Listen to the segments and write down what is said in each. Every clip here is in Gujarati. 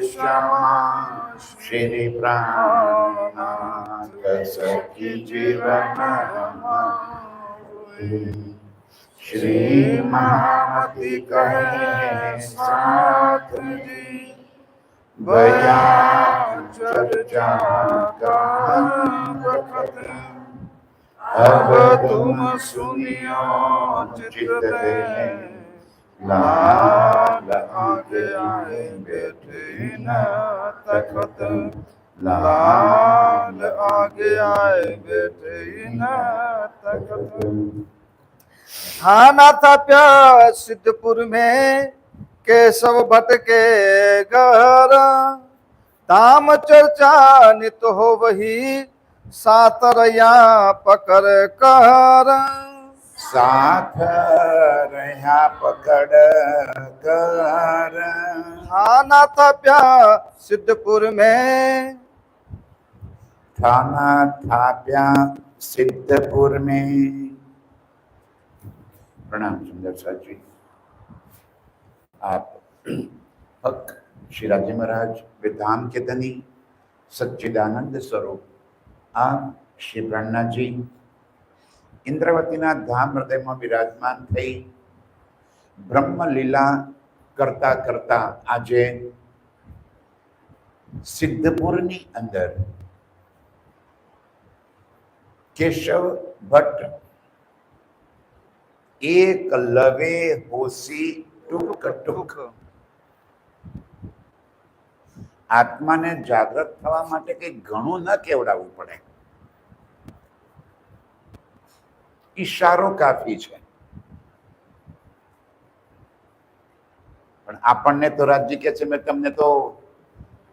क्षमा श्री प्राणानाथ सखी जीवन श्री महामती कहे साथ जी भया चर्चा का अब तुम सुनियो चित लाल दे लाल आगे आए बैठे न तखत लाल आगे आए बैठे न तखत थाना था प्या सिद्धपुर में केशव भट्ट के घर ताम चर्चा नित हो वही सातरया पकड़ कर साथ रहा पकड़ कर। थाना था प्या सिद्धपुर में। थाना था प्या सिद्धपुर में। प्रणाम सुंदर साहब जी। आप हक श्री राजे महाराज विधान के धनी सच्चिदानंद स्वरूप आप श्री प्रणा जी। ઇન્દ્રવતીના ધામ હૃદયમાં બિરાજમાન થઈ બ્રહ્મલીલા કરતા કરતા આજે સિદ્ધપુરની અંદર કેશવ ભટ્ટ એક લવે હોસી ટુક ટુક આત્માને જાગૃત થવા માટે કઈ ઘણું ન કેવડાવવું પડે. ઈશારો કાફી છે. પણ આપણને તો રાજ્ય કે છે, મેં તમને તો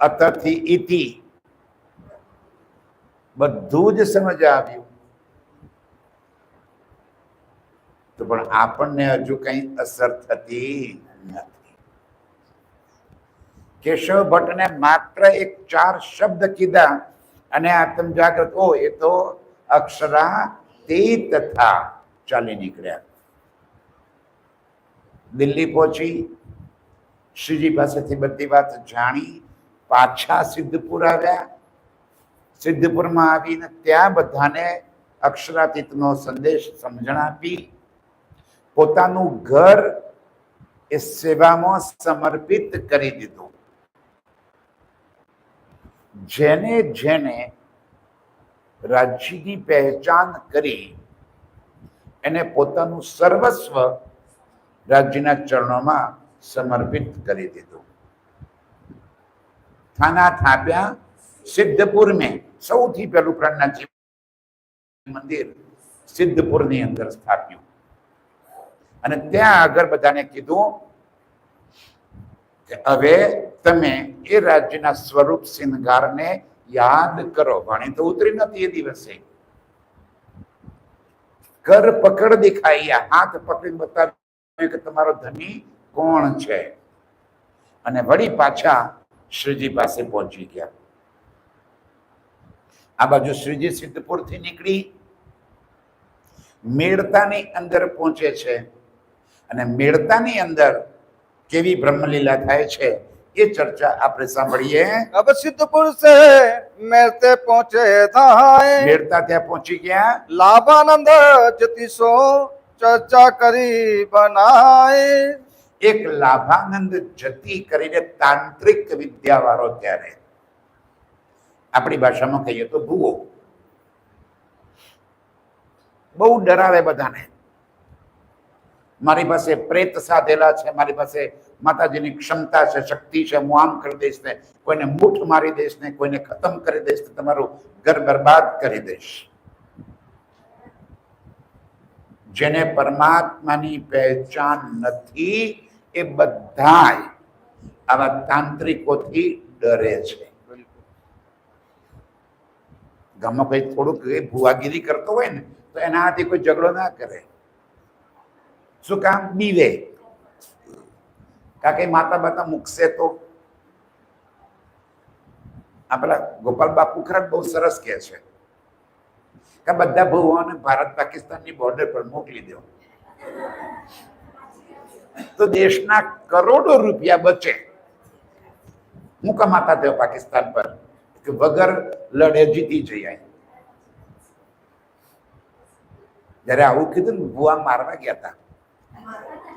અતથી ઇતિ બધું જ સમજ આવ્યું. તો પણ આપણને હજુ કઈ અસર થતી નથી. કેશવ ભટ્ટને માત્ર એક ચાર શબ્દ કીધા અને જાગૃત ઓ એ તો અક્ષરા તે તથા ચાલી નીકળ્યા. દિલ્હી પહોંચી, શ્રીજી પાસેથી બધી વાત જાણી, પાછા સિદ્ધપુર આવ્યા. સિદ્ધપુરમાં આવીને ત્યાં બધાને અક્ષરાતીતનો સંદેશ સમજણ આપી. પોતાનું ઘર એ સેવામાં સમર્પિત કરી દીધું. જેને જેને રાજ્યની પહેચાન કરી એને પોતાનું સર્વસ્વ રાજ્યના ચરણોમાં સમર્પિત કરી દીધું. થાના થાપ્યા સિદ્ધપુર મેં સૌથી પહેલું પ્રાણનાથજી મંદિર સિદ્ધપુરની અંદર સ્થાપ્યું. અને ત્યાં આગળ બધાને કીધું કે હવે તમે એ રાજ્યના સ્વરૂપ શિંગારને યાદ કરો, વાણી તો ઉતરી નથી એ દિવસે. કર પકડ દેખાઈ હાથ પકડી બતાવ્યું કે તમારો ધની કોણ છે? અને વળી પાછા શ્રીજી પાસે પહોંચી ગયા. આ બાજુ શ્રીજી સિદ્ધપુરથી નીકળી. મેળતાની અંદર પહોંચે છે. અને મેળતાની અંદર કેવી બ્રહ્મલીલા થાય છે? ये चर्चा आपने सांभिए अब सिद्धपुर से मेरते पहुँचे धाए। मेरता पहुँची गया लाभानंद जतिसो चर्चा करी बनाए। एक लाभानंद जति करीने तांत्रिक विद्या वालों त्यारे। भाषा में कही तो भूव बहु डरावे बताने મારી પાસે પ્રેત સાધેલા છે, મારી પાસે માતાજીની ક્ષમતા છે, શક્તિ છે, હું આમ કરી દઈશ ને કોઈને મૂઠ મારી દઈશ ને કોઈને ખતમ કરી દઈશ ને તમારું ઘર બરબાદ કરી દઈશ. જેને પરમાત્માની પહેચાન નથી, એ બધાય આવા તાંત્રિકોથી ડરે છે. ગામમાં કોઈ થોડુંક ભુવાગીરી કરતો હોય ને, તો એના હાથે કોઈ ઝઘડો ના કરે. શું કામ? બીવે. કાકે માતા બાતા મૂકશે તો? આપણા ગોપાલ બાપુ ખરા બહુ સરસ કહે છે. કે બધા ભુવાઓને ભારત પાકિસ્તાનની બોર્ડર પર મોકલી દો. તો દેશના કરોડો રૂપિયા બચે. હું કમાતા થયો પાકિસ્તાન પર? કે વગર લડે જીતી જઈએ જ્યારે આવું કીધું ભુવા મારવા ગયા હતા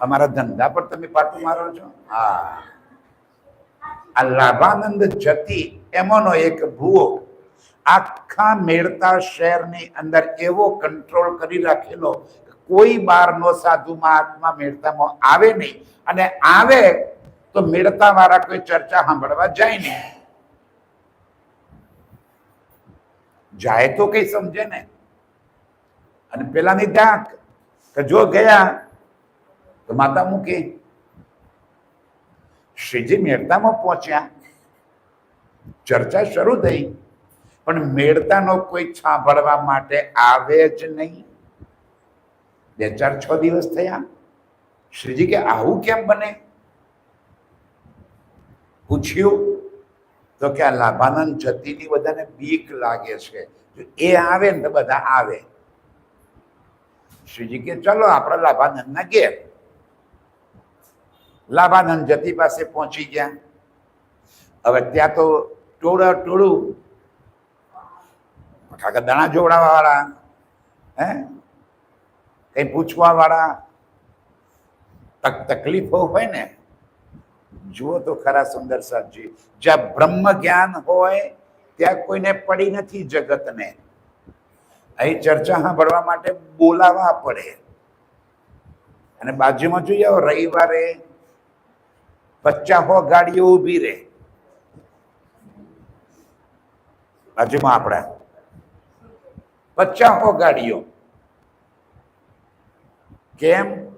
અમારા ધંધા પર તમે પાટું મારો છો? હા. આ લાભાનંદ જતી એમાંનો એક ભૂવો આખા મેળતા શહેરની અંદર એવો કંટ્રોલ કરી રાખેલો કોઈ બારનો સાધુ મહાત્મા મેળતામાં આવે નહીં. અને આવે તો મેળતા વાળા કોઈ ચર્ચા સાંભળવા જાય નહીં. જાય તો કઈ સમજે ને અને પેલાની ડાક કે જો ગયા તો માતા મૂકી. શ્રીજી મેળતામાં પહોંચ્યા. ચર્ચા શરૂ થઈ. પણ મેળતાનો કોઈ સાંભળવા માટે આવે જ નહીં. બે ચાર છ દિવસ થયા. શ્રીજી કે, આવું કેમ બને? પૂછ્યું. તો કે, આ લાભાનંદ જતીની બધાને બીક લાગે છે. એ આવે ને તો બધા આવે. શ્રીજી કે, ચલો, આપણા લાભાનંદના ઘેર. લાભાનંદ જતી પાસે પહોંચી ગયા. હવે ત્યાં તો ટોળા ટોળું કાકા દાણા જોડાવા વાળા હે? કઈ પૂછવા વાળા તક તકલીફો હોય ને? જુઓ તો ખરા સુંદર સાહેબજી, જ્યાં બ્રહ્મ જ્ઞાન હોય, ત્યાં કોઈને પડી નથી જગતને. અહીં ચર્ચા સાંભળવા માટે બોલાવા પડે. અને બાજુમાં જોઈએ આવો, રવિવારે પચાસો ગાડીઓ ઊભી રહે. બાજુમાં આપણા. પચાસો ગાડીઓ. કેમ?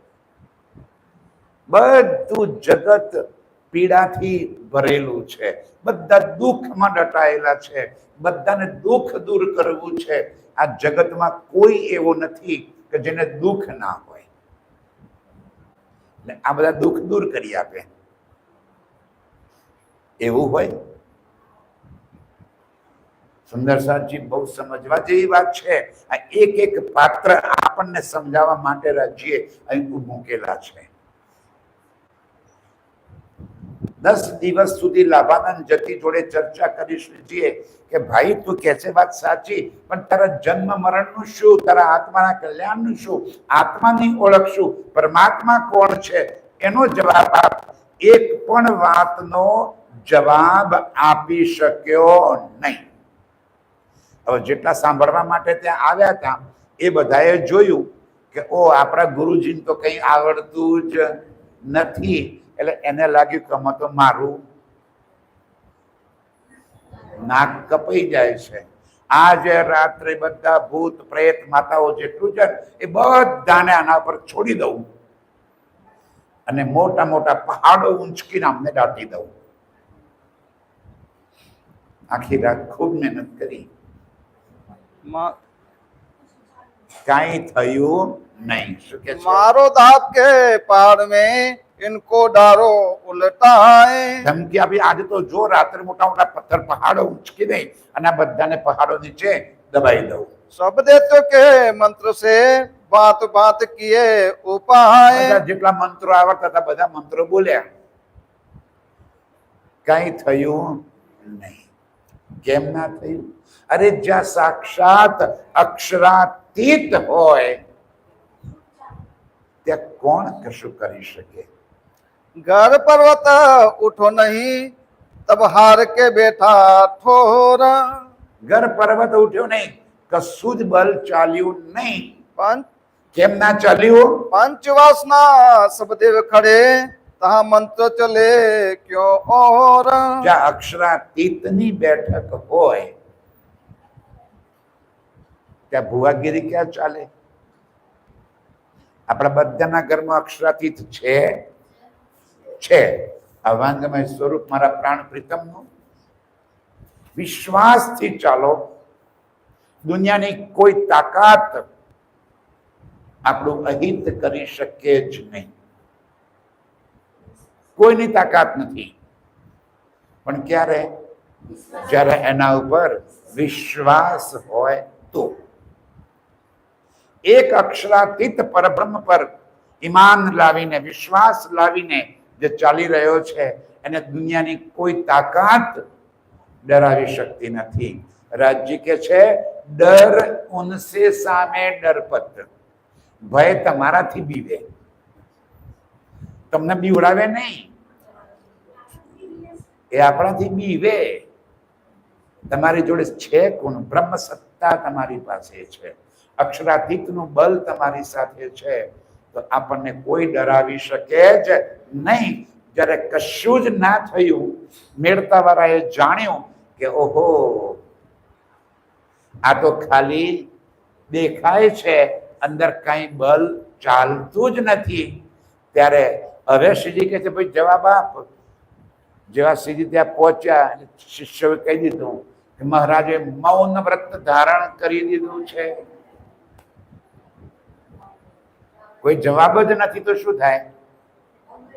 બધું જગત પીડાથી ભરેલું છે. બધા દુઃખમાં દટાયેલા છે. બધાને દુઃખ દૂર કરવું છે. આ જગતમાં કોઈ એવો નથી કે જેને દુઃખ ના હોય. આ બધા દુઃખ દૂર કરી આપે. એવું હોય? સુંદર સાહેબજી બહુ સમજવા જેવી વાત છે. આ એક એક પાત્ર આપણને સમજાવવા માટે રાજ્યે અહીં મૂકેલા છે. દસ દિવસ સુધી લાભાનંદ જતી જોડે ચર્ચા કરીશ શ્રીજીએ કે, ભાઈ, તું કે છે વાત સાચી, પણ તારા જન્મ મરણનું શું? તારા આત્માના કલ્યાણનું શું? આત્માની ઓળખ શું? પરમાત્મા કોણ છે? એનો જવાબ આપ એક પણ વાતનો જવાબ આપી શક્યો નહીં. હવે જેટલા સાંભળવા માટે ત્યાં આવ્યા હતા, એ બધાએ જોયું કે, ઓ, આપણા ગુરુજીને તો કંઈ આવડતું જ નથી. એટલે એને લાગ્યું કે, આમાં તો મારું નાક કપાઈ જાય છે. આજે રાત્રે બધા ભૂત, પ્રેત, માતાઓ જેટલું છે એ બધાને આના પર છોડી દઉં. અને મોટા મોટા પહાડો ઊંચકીને અમને દાટી દઉં. આખી રાત ખૂબ મહેનત કરી મા- કાંઈ થયું નહીં શું કે છે मारो दाप के पहाड़ में इनको डारो उलटाए ધમકી આપી આજે તો જો રાત્રે મોટા મોટા પથ્થર પહાડો ઉંચકી દઈ અને આ બધાને પહાડો નીચે દબાઈ દઉં सब देवों के मंत्र से बात बात किए उपाय બધા જેટલા મંત્રો આવડતા હતા બધા મંત્રો બોલ્યા કઈ થયું નહીં કેમ ના થયું અરે જ્યાં સાક્ષાત અક્ષરાતીત હોય ત્યાં કોણ કશું કરી શકે घर पर्वत उठो नहीं तब हार के बैठा ठोरा ઘર પર્વત ઉઠ્યો નહીં કશું જ બલ ચાલ્યું નહીં पंच કેમ ના ચાલ્યું पंचवासना सब देव खड़े તા મંત્ર ચલે ક્યો ઓર? જ્યાં અક્ષરાતીતની બેઠક હોય, ત્યાં ભુવાગીરી ક્યાં ચાલે? આપણા બધાના ઘરમાં અક્ષરાતીત છે. છે. અવાંગમય સ્વરૂપ મારા પ્રાણ પ્રીતમનું. વિશ્વાસથી ચાલો. દુનિયાની કોઈ તાકાત આપણું અહિત કરી શકે જ નહીં. કોઈની તાકાત નથી. પણ ક્યારે? જ્યારે એના ઉપર વિશ્વાસ હોય તો. એક અક્ષરાતીત પરબ્રહ્મ પર ઈમાન લાવીને, વિશ્વાસ લાવીને જે ચાલી રહ્યો છે, એને દુનિયાની કોઈ તાકાત ડરાવી શકતી નથી. રાજજી કે છે, ડર ઉનસે સામે ડરપત. ભય તમારાથી બીવે. તમને બીવડાવે નહીં. એ આપણાથી બીવે. તમારી જોડે છે કોણ? બ્રહ્મ સત્તા તમારી પાસે છે. અક્ષરાતીતનું બલ તમારી સાથે છે. તો આપણને કોઈ ડરાવી શકે જ નહીં. જ્યારે કશું જ ના થયું મેળતા વાળાએ જાણ્યું કે, ઓહો, આ તો ખાલી દેખાય છે. અંદર કઈ બલ ચાલતું જ નથી. ત્યારે હવે શ્રીજી કહે છે, ભાઈ જવાબ આપ. જેવા સીધી ત્યાં પહોંચ્યા અને કહી દીધું કે, મહારાજે મૌન વ્રત ધારણ કરી દીધું છે. કોઈ જવાબ જ નથી તો શું થાય?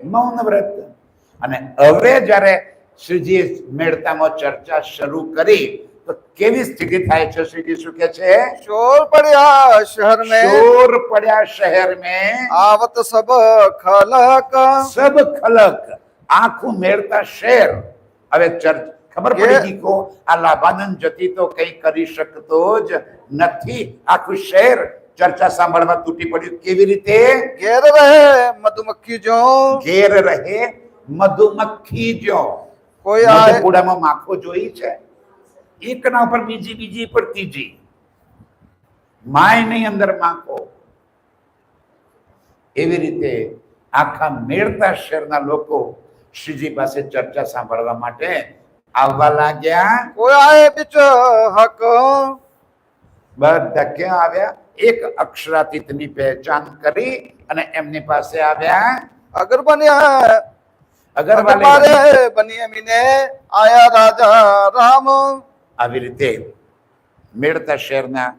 મૌન વ્રત. અને હવે જ્યારે શ્રીજી મેળતામાં ચર્ચા શરૂ કરી तो केवी स्थिति थाय छे श्री यीशु के छे शोर पड़या शहर में शोर पड़या शहर में आवत सब खलक सब खलक आँखों मेरता शेर अरे चर्च खबर पड़ेगी को अलाबानन जति तो कई करी सकतो नथी आखु शेर चर्चा सांभळवा टूटी पड़ी केवी रीते घेर रहे मधुमक्खी जो घेर रहे मधुमक्खी जो कोई आए बूढ़ा मा माखो जोई छे એકના ઉપર બીજી બીજી પર ત્રીજી. માયની અંદર માંગો એવી રીતે આખા મેળતા શહેરના લોકો શ્રીજી પાસે ચર્ચા સાંભળવા માટે આવવા લાગ્યા. બધા ક્યાં આવ્યા? એક અક્ષરાતીતની પહેચાન કરી અને એમની પાસે આવ્યા. અગર બન્યા અગર બન્યા આયા રાજા રામ. આવી રીતે મેળતા શહેરના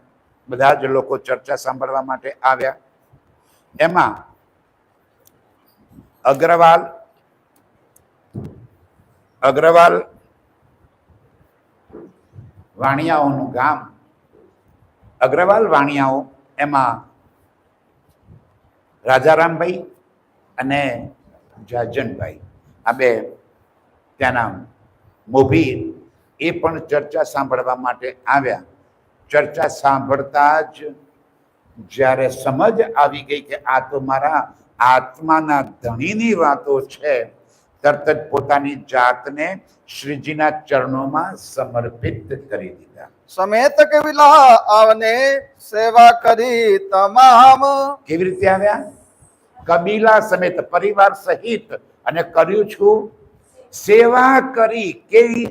બધા જ લોકો ચર્ચા સાંભળવા માટે આવ્યા. એમાં અગ્રવાલ અગ્રવાલ વાણિયાઓનું ગામ, અગ્રવાલ વાણિયાઓ એમાં રાજારામભાઈ અને જાજનભાઈ. આ બે ત્યાંના મોભી એ પણ ચર્ચા સાંભળવા માટે આવ્યા. ચર્ચા સાંભળતા જ જ્યારે સમજ આવી ગઈ કે આ તો મારા આત્માના ધણીની વાતો છે તરત જ પોતાની જાતને શ્રીજીના ચરણોમાં સમર્પિત કરી દીધા. સમેત કેવિલા આવને સેવા કરી તમામ. કેવી રીતે આવ્યા? કબીલા સમેત પરિવાર સહિત અને કર્યું છું. સેવા કરી કેવી